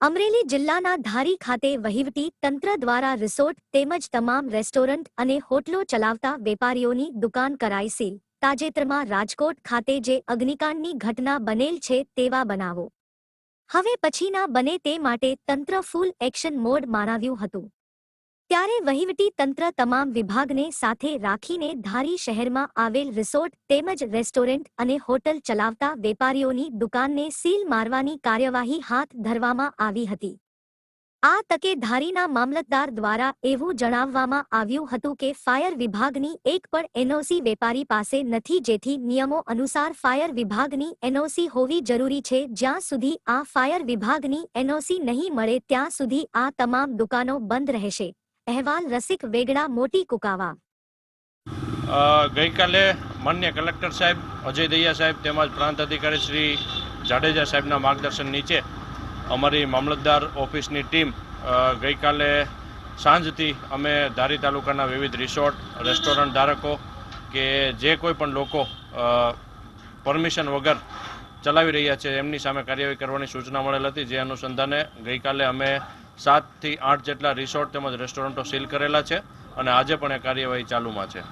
અમરેલી જિલ્લાના ધારી ખાતે વહીવટી તંત્ર દ્વારા રિસોર્ટ તેમજ તમામ રેસ્ટોરન્ટ અને હોટલો ચલાવતા વેપારીઓની દુકાન કરાઈ સીલ. તાજેતરમાં રાજકોટ ખાતે જે અગ્નિકાંડની ઘટના બનેલ છે તેવા બનાવો. હવે પછીના બને તે માટે તંત્ર ફૂલ એક્શન મોડ માણાવ્યું હતું. ત્યારે વહીવટી તંત્ર તમામ વિભાગને સાથે રાખીને ધારી શહેરમાં આવેલ રિસોર્ટ તેમજ રેસ્ટોરન્ટ અને હોટલ ચલાવતા વેપારીઓની દુકાનને સીલ મારવાની કાર્યવાહી હાથ ધરવામાં આવી હતી. આ તકે ધારીના મામલતદાર દ્વારા એવું જણાવવામાં આવ્યું હતું કે ફાયર વિભાગની એક પણ એનઓસી વેપારી પાસે નથી જેથી નિયમો અનુસાર ફાયર વિભાગની એનઓસી હોવી જરૂરી છે. જ્યાં સુધી આ ફાયર વિભાગની એનઓસી નહીં મળે ત્યાં સુધી આ તમામ દુકાનો બંધ રહેશે. અહેવાલ રસિક વેગડા મોટી કુકાવા. ગઈકાલે માન્ય કલેક્ટર સાહેબ અજય દૈયા સાહેબ તેમજ પ્રાંત અધિકારી શ્રી જાડેજા સાહેબના માર્ગદર્શન નીચે અમારી મામલતદાર ઓફિસની ટીમ ગઈકાલે સાંજથી અમે ધારી તાલુકાના વિવિધ રિસોર્ટ, રેસ્ટોરન્ટ ધારકો કે જે કોઈ પણ લોકો પરમિશન વગર ચલાવી રહ્યા છે, એમની સામે કાર્યવાહી કરવાની સૂચના મળેલ હતી. જે અનુસંધાને ગઈકાલે અમે સાતથી આઠ જેટલા રિસોર્ટ તેમજ રેસ્ટોરન્ટો સીલ કરેલા છે અને આજે પણ એ કાર્યવાહી ચાલુમાં છે.